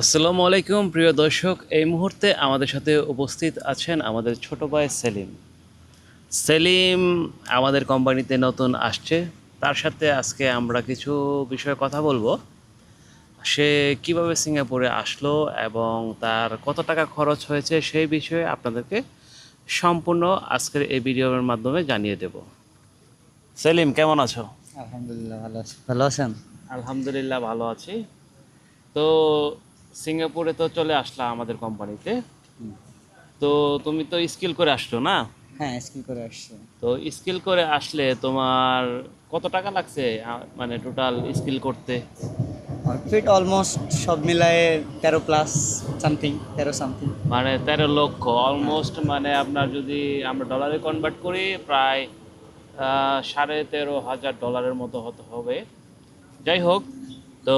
আসসালামু আলাইকুম প্রিয় দর্শক। এই মুহূর্তে আমাদের সাথে উপস্থিত আছেন আমাদের ছোট ভাই সেলিম। সেলিম আমাদের কোম্পানিতে নতুন আসছে। তার সাথে আজকে আমরা কিছু বিষয়ে কথা বলব। সে কীভাবে সিঙ্গাপুরে আসলো এবং তার কত টাকা খরচ হয়েছে সেই বিষয়ে আপনাদেরকে সম্পূর্ণ আজকের এই ভিডিওর মাধ্যমে জানিয়ে দেব। সেলিম কেমন আছো? আলহামদুলিল্লাহ ভালো আছি। ভালো আছেন? আলহামদুলিল্লাহ ভালো আছি। তো সিঙ্গাপুরে তো চলে আসলা আমাদের কোম্পানিতে। তো তুমি তো স্কিল করে আসছো না? হ্যাঁ স্কিল করে আসছি। তো স্কিল করে আসলে তোমার কত টাকা লাগছে মানে টোটাল স্কিল করতে? ফিট অলমোস্ট সব মিলায়ে তেরো প্লাস সামথিং তেরো সামথিং মানে তেরো লক্ষ অলমোস্ট মানে আপনার যদি আমরা ডলারে কনভার্ট করি প্রায় সাড়ে তেরো হাজার ডলারের মতো হতে হবে। যাই হোক তো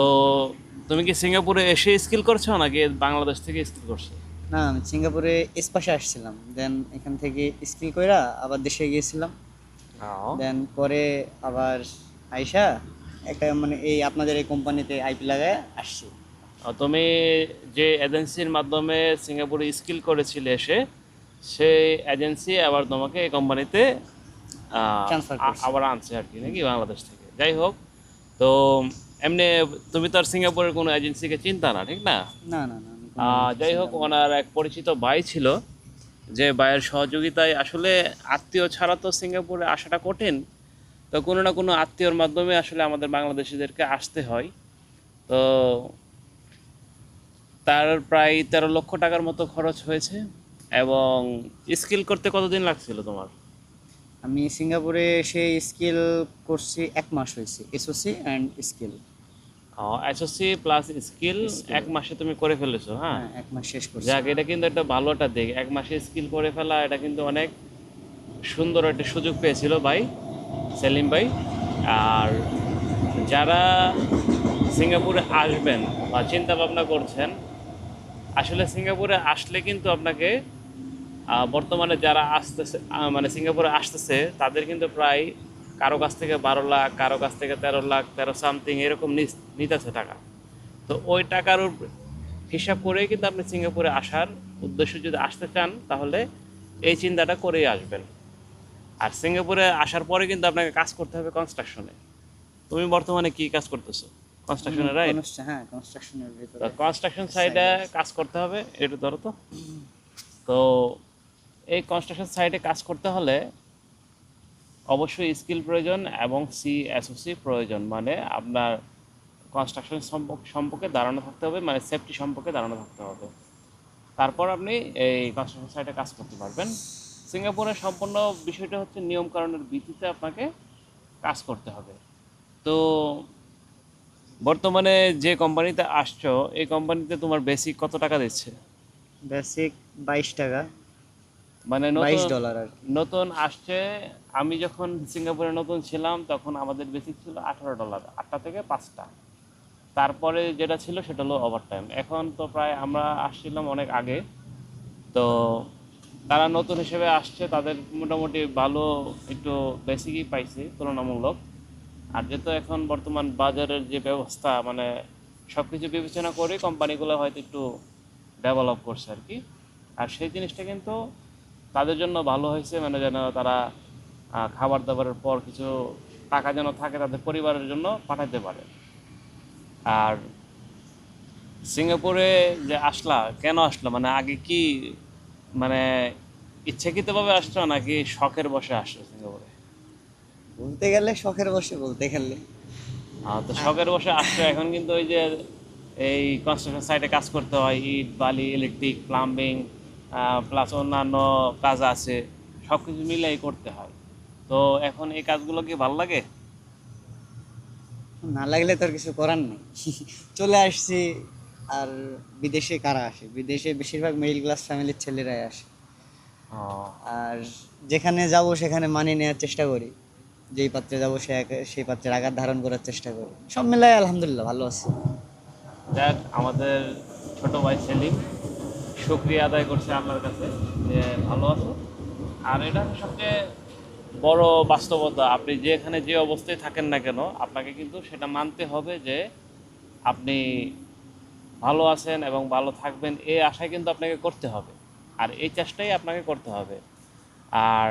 তুমি কি সিঙ্গাপুরে এসে স্কিল করছ নাকি বাংলাদেশ থেকে স্কিল করছ? না আমি সিঙ্গাপুরে এসপাশে আসছিলাম। দেন এখান থেকে স্কিল কইরা আবার দেশে গিয়েছিলাম। দেন পরে আবার আইসা একটা মানে এই আপনাদের এই কোম্পানিতে আইপি লাগায় আসছি। তুমি যে এজেন্সির মাধ্যমে সিঙ্গাপুরে স্কিল করেছিলে এসে সেই এজেন্সি আবার তোমাকে এই কোম্পানিতে। আবার আনছে আর কি নাকি বাংলাদেশ থেকে? যাই হোক তো এমনি তুমি তো আর সিঙ্গাপুরের কোনো এজেন্সিকে চিন্তা না ঠিক না? না না না যাই হোক ওনার এক পরিচিত ভাই ছিল যে ভাইয়ের সহযোগিতায় আসলে আত্মীয় ছাড়া তো সিঙ্গাপুরে আসাটা কঠিন তো কোনো না কোনো আত্মীয়র মাধ্যমে আসলে আমাদের বাংলাদেশিদেরকে আসতে হয়। তো তার প্রায় তেরো লক্ষ টাকার মতো খরচ হয়েছে এবং স্কিল করতে কতদিন লাগছিল তোমার? আমি সিঙ্গাপুরে এসে স্কিল করছি এক মাস হয়েছে SOC and skill. SOC plus skill এক মাসে তুমি করে ফেলেছো হ্যাঁ? হ্যাঁ এক মাস শেষ করছি। যাক এটা কিন্তু একটা ভালো একটা দিক। এক মাসে স্কিল করে ফেলা এটা কিন্তু অনেক সুন্দর একটা সুযোগ পেয়েছিল ভাই সেলিম ভাই। আর যারা সিঙ্গাপুরে আসবেন বা চিন্তা ভাবনা করছেন আসলে সিঙ্গাপুরে আসলে কিন্তু আপনাকে বর্তমানে যারা আসতেছে মানে সিঙ্গাপুরে আসতেছে তাদের কিন্তু প্রায় কারও কাছ থেকে বারো লাখ কারও কাছ থেকে তেরো লাখ তেরো সামথিং এরকম নিতেছে টাকা। তো ওই টাকার হিসাব করেই কিন্তু আপনি সিঙ্গাপুরে আসার উদ্দেশ্য যদি আসতে চান তাহলে এই চিন্তাটা করেই আসবেন। আর সিঙ্গাপুরে আসার পরে কিন্তু আপনাকে কাজ করতে হবে কনস্ট্রাকশনে তুমি বর্তমানে কি কাজ করতেছো? কনস্ট্রাকশনের রাইট হ্যাঁ কনস্ট্রাকশনের ভিতরে। কনস্ট্রাকশন সাইডে কাজ করতে হবে এটা ধরো তো। তো এই কনস্ট্রাকশন সাইডে কাজ করতে হলে অবশ্যই স্কিল প্রয়োজন এবং সি এসওসি প্রয়োজন। মানে আপনার কনস্ট্রাকশন সম্পর্কে দাঁড়ানো থাকতে হবে মানে সেফটি সম্পর্কে দাঁড়ানো থাকতে হবে। তারপর আপনি এই কনস্ট্রাকশন সাইটে কাজ করতে পারবেন। সিঙ্গাপুরের সম্পূর্ণ বিষয়টা হচ্ছে নিয়মকানুনের ভিত্তিতে আপনাকে কাজ করতে হবে। তো বর্তমানে যে কোম্পানিতে আসছো, এই কোম্পানিতে তোমার বেসিক কত টাকা দিচ্ছে? বেসিক বাইশ টাকা। মানে বাইশ ডলার আর নতুন আসছে আমি যখন সিঙ্গাপুরে নতুন ছিলাম তখন আমাদের বেসিক ছিল আঠারো ডলার আটটা থেকে পাঁচটা। তারপরে যেটা ছিল সেটা হলো ওভার টাইম এখন তো প্রায় আমরা আসছিলাম অনেক আগে তো তারা নতুন হিসেবে আসছে তাদের মোটামুটি ভালো একটু বেসিকই পাইছে তুলনামূলক। আর যেহেতু এখন বর্তমান বাজারের যে ব্যবস্থা মানে সব কিছু বিবেচনা করে কোম্পানিগুলো হয়তো একটু ডেভেলপ করছে আর কি। আর সেই জিনিসটা কিন্তু তাদের জন্য ভালো হয়েছে মানে যেন তারা খাবার দাবারের পর কিছু টাকা যেন থাকে তাদের পরিবারের জন্য পাঠাতে পারে। আর সিঙ্গাপুরে যে আসলা কেন আসলো? মানে আগে কি মানে ইচ্ছাকৃতভাবে আসছো নাকি শখের বসে আসছো সিঙ্গাপুরে? বলতে গেলে শখের বসে বলতে গেলে। তো শখের বসে আসছো এখন কিন্তু ওই যে এই কনস্ট্রাকশন সাইটে কাজ করতে হয় ইট বালি ইলেকট্রিক প্লাম্বিং প্লাস অন্যান্য কাজ আছে সব কিছু মিলাই করতে হয়। তো এখন এই কাজগুলো কি ভালো লাগে? না লাগলে তো আর কিছু করার নেই। চলে আসছি আর বিদেশে কারা আসে? বিদেশে বেশিরভাগ মিডল ক্লাস ফ্যামিলির ছেলেরাই আসে। আর যেখানে যাব সেখানে মানিয়ে নেওয়ার চেষ্টা করি। যেই পাত্রে যাব সে সেই পাত্রের আঘাত ধারণ করার চেষ্টা করি। সব মিলাই আলহামদুলিল্লাহ ভালো আছি। যাক আমাদের ছোট ভাই সেলিম শুক্রিয়া আদায় করছে আল্লাহর কাছে যে ভালো আছো। আর এটা সবচেয়ে বড় বাস্তবতা। আপনি যেখানে যে অবস্থায় থাকেন না কেন, আপনাকে কিন্তু সেটা মানতে হবে যে আপনি ভালো আছেন এবং ভালো থাকবেন। এই আশায় কিন্তু আপনাকে করতে হবে। আর এই চেষ্টাই আপনাকে করতে হবে। আর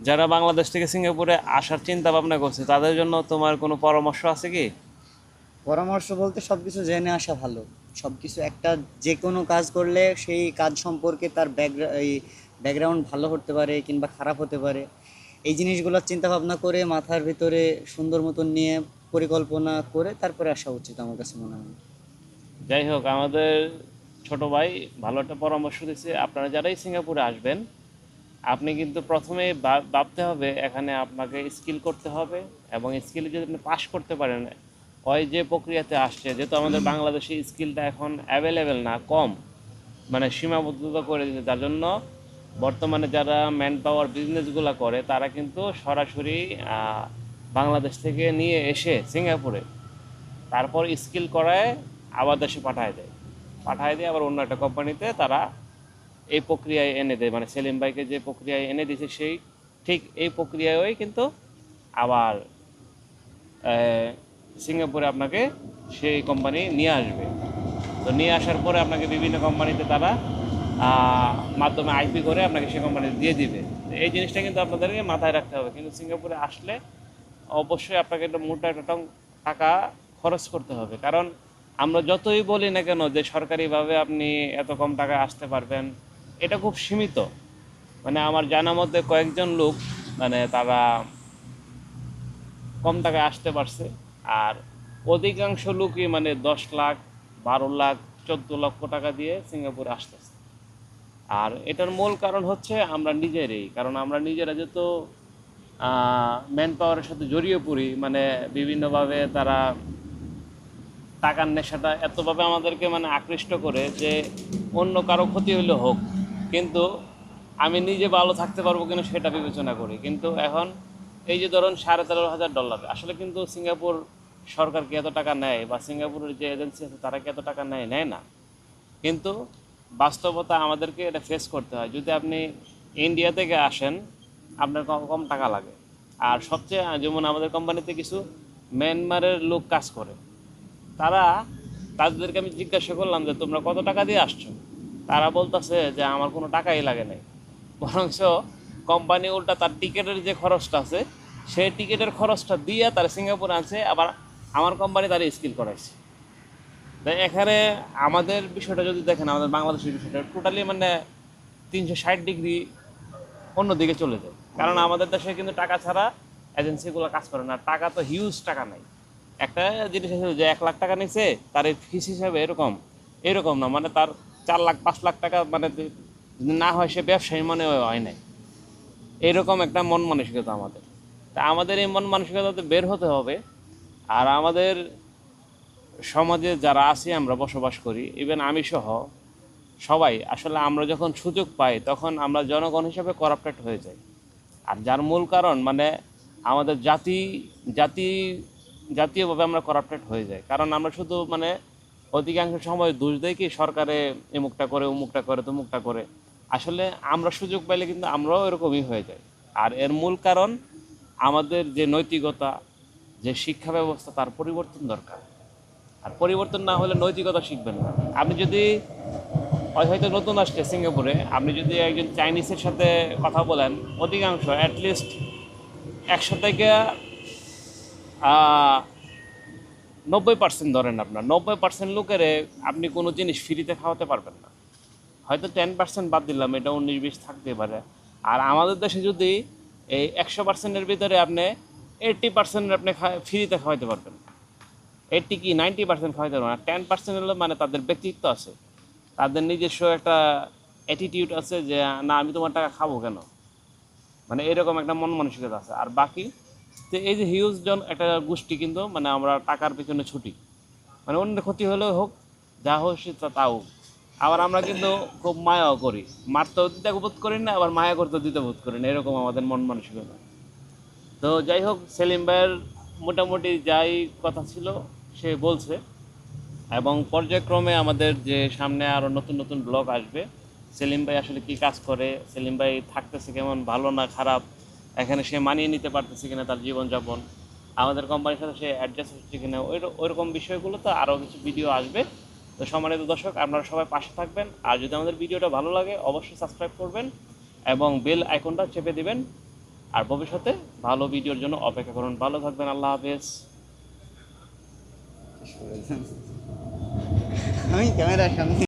যারা বাংলাদেশ থেকে সিঙ্গাপুরে আসার চিন্তা ভাবনা করছে, তাদের জন্য তোমার কোনো পরামর্শ আছে কি? পরামর্শ বলতে সব কিছু জেনে আসা ভালো। সব কিছু একটা যে কোনো কাজ করলে সেই কাজ সম্পর্কে তার ব্যাকগ্রাউন্ড এই ব্যাকগ্রাউন্ড ভালো হতে পারে কিংবা খারাপ হতে পারে। এই জিনিসগুলোর চিন্তা ভাবনা করে মাথার ভিতরে সুন্দর মতন নিয়ে পরিকল্পনা করে তারপরে আসা উচিত আমার কাছে মনে হয়। যাই হোক, আমাদের ছোট ভাই ভালো একটা পরামর্শ দিচ্ছে আপনারা যারাই সিঙ্গাপুরে আসবেন, আপনি কিন্তু প্রথমে ভাবতে হবে এখানে আপনাকে স্কিল করতে হবে এবং স্কিলে যদি আপনি পাশ করতে পারেন ওই যে প্রক্রিয়াতে আসছে যেহেতু আমাদের বাংলাদেশে স্কিলটা এখন অ্যাভেলেবেল না কম মানে সীমাবদ্ধতা করে দিচ্ছে যার জন্য বর্তমানে যারা ম্যান পাওয়ার বিজনেসগুলো করে তারা কিন্তু সরাসরি বাংলাদেশ থেকে নিয়ে এসে সিঙ্গাপুরে তারপর স্কিল করায় আবার দেশে পাঠায় দেয়। পাঠায় দিয়ে আবার অন্য একটা কোম্পানিতে তারা এই প্রক্রিয়ায় এনে দেয়। মানে সেলিম ভাইকে যে প্রক্রিয়ায় এনে দিয়েছে সেই ঠিক এই প্রক্রিয়ায় কিন্তু আবার সিঙ্গাপুরে আপনাকে সেই কোম্পানি নিয়ে আসবে। তো নিয়ে আসার পরে আপনাকে বিভিন্ন কোম্পানিতে তারা মাধ্যমে আইপি করে আপনাকে সেই কোম্পানিতে দিয়ে দিবে। এই জিনিসটা কিন্তু আপনাদেরকে মাথায় রাখতে হবে। কিন্তু সিঙ্গাপুরে আসলে অবশ্যই আপনাকে একটা মোটা একটা টাকা খরচ করতে হবে। কারণ আমরা যতই বলি না কেন যে সরকারিভাবে আপনি এত কম টাকায় আসতে পারবেন, এটা খুব সীমিত। মানে আমার জানা মধ্যে কয়েকজন লোক মানে তারা কম টাকায় আসতে পারছে। আর অধিকাংশ লোকই মানে দশ লাখ, বারো লাখ, চোদ্দ লক্ষ টাকা দিয়ে সিঙ্গাপুরে আসতেছে। আর এটার মূল কারণ হচ্ছে আমরা নিজেরই, কারণ আমরা নিজেরা যেহেতু ম্যান পাওয়ারের সাথে জড়িয়ে পড়ি মানে বিভিন্নভাবে তারা টাকার নেশাটা এতভাবে আমাদেরকে মানে আকৃষ্ট করে যে অন্য কারও ক্ষতি হইলে হোক। কিন্তু আমি নিজে ভালো থাকতে পারব কিনা সেটা বিবেচনা করি। কিন্তু এখন এই যে ধরুন সাড়ে তেরো হাজার ডলার, আসলে কিন্তু সিঙ্গাপুর সরকার কি এত টাকা নেয় বা সিঙ্গাপুরের যে এজেন্সি আছে, তারা কি এত টাকা নেয়? নেয় না। কিন্তু বাস্তবতা আমাদেরকে এটা ফেস করতে হয়। যদি আপনি ইন্ডিয়া থেকে আসেন, আপনার কম কম টাকা লাগে। আর সবচেয়ে, যেমন আমাদের কোম্পানিতে কিছু মিয়ানমারের লোক কাজ করে। তারা, তাদেরকে আমি জিজ্ঞাসা করলাম যে, তোমরা কত টাকা দিয়ে আসছো? তারা বলতেছে যে, আমার কোনো টাকাই লাগে নাই। বরঞ্চ কোম্পানি উল্টা তার টিকিটের যে খরচটা আছে, সেই টিকিটের খরচটা দিয়ে তারা সিঙ্গাপুরে আনছে আবার আমার কোম্পানি তারা স্কিল করাইছে। তাই এখানে আমাদের বিষয়টা যদি দেখেন আমাদের বাংলাদেশের বিষয়টা টোটালি মানে তিনশো ষাট ডিগ্রি অন্যদিকে চলে যায়। কারণ আমাদের দেশে কিন্তু টাকা ছাড়া এজেন্সিগুলো কাজ করে না। টাকা তো হিউজ টাকা নাই। একটা জিনিস আছে যে এক লাখ টাকা নিছে তার ফিস হিসাবে এরকম এরকম না। মানে তার চার লাখ পাঁচ লাখ টাকা মানে যদি না হয় সে ব্যবসায়ী মনে হয় নাই। এইরকম একটা মন মানসিকতা আমাদের। তা আমাদের এই মন মানসিকতাতে বের হতে হবে। আর আমাদের সমাজে যারা আছি, আমরা বসবাস করি ইভেন আমি সহ সবাই আসলে আমরা যখন সুযোগ পাই, তখন আমরা জনগণ হিসেবে করাপ্টেড হয়ে যাই। আর যার মূল কারণ মানে আমাদের জাতি জাতি, জাতীয়ভাবে আমরা করাপ্টেড হয়ে যাই। কারণ আমরা শুধু মানে অধিকাংশ সময় দোষ দেই কি, সরকারে এমুকটা করে উমুকটা করে তমুকটা করে। আসলে আমরা সুযোগ পাইলে কিন্তু আমরাও এরকমই হয়ে যাই। আর এর মূল কারণ আমাদের যে নৈতিকতা যে শিক্ষা ব্যবস্থা তার পরিবর্তন দরকার। আর পরিবর্তন না হলে নৈতিকতা শিখবেন না। আপনি যদি হয়তো নতুন আসছে সিঙ্গাপুরে, আপনি যদি একজন চাইনিজের সাথে কথা বলেন, অধিকাংশ অ্যাটলিস্ট একশো থেকে নব্বই পার্সেন্ট ধরেন আপনার। নব্বই পার্সেন্ট লোকের আপনি কোনো জিনিস ফ্রিতে খাওয়াতে পারবেন না। হয়তো টেন পার্সেন্ট বাদ দিলাম, এটা উনিশ বিশ থাকতে পারে। আর আমাদের দেশে যদি এই একশো পার্সেন্টের ভিতরে আপনি এইট্টি পার্সেন্ট আপনি ফ্রিতে খাওয়াইতে পারবেন। এইট্টি কি নাইনটি পার্সেন্ট খাওয়াইতে পারবেন। আর টেন পার্সেন্ট হলো মানে তাদের ব্যক্তিত্ব আছে। তাদের নিজস্ব একটা অ্যাটিটিউড আছে যে, না, আমি তোমার টাকা খাব কেন? মানে এরকম একটা মন মানসিকতা আছে। আর বাকি, তো এই যে হিউজ জন, একটা গোষ্ঠী কিন্তু মানে আমরা টাকার পিছনে ছুটি। মানে অন্যের ক্ষতি হলেও হোক, যা হোক সে তাও আবার আমরা কিন্তু খুব মায়াও করি। মারতেও দিতে বোধ করি না, আবার মায়া করতেও দিতে বোধ করি না। এরকম আমাদের মন মানসিকতা। তো যাই হোক, সেলিম ভাইয়ের মোটামুটি যাই কথা ছিল, সে বলছে। এবং পর্যায়ক্রমে আমাদের যে সামনে আরও নতুন নতুন ব্লগ আসবে, সেলিম ভাই আসলে কি কাজ করে, সেলিম ভাই থাকতেছে কেমন, ভালো না খারাপ, এখানে সে মানিয়ে নিতে পারতেছে কিনা তার জীবনযাপন, আমাদের কোম্পানির সাথে সে অ্যাডজাস্ট হচ্ছে কিনা, ওই ওইরকম বিষয়গুলো তো আরও কিছু ভিডিও আসবে। তো সম্মানিত দর্শক, আপনারা সবাই পাশে থাকবেন, আর যদি আমাদের ভিডিওটা ভালো লাগে, অবশ্যই সাবস্ক্রাইব করবেন, এবং বেল আইকনটা চেপে দিবেন আর ভবিষ্যতে ভালো ভিডিওর জন্য অপেক্ষা করুন। ভালো থাকবেন আল্লাহ হাফেজ। আমি ক্যামেরার সামনে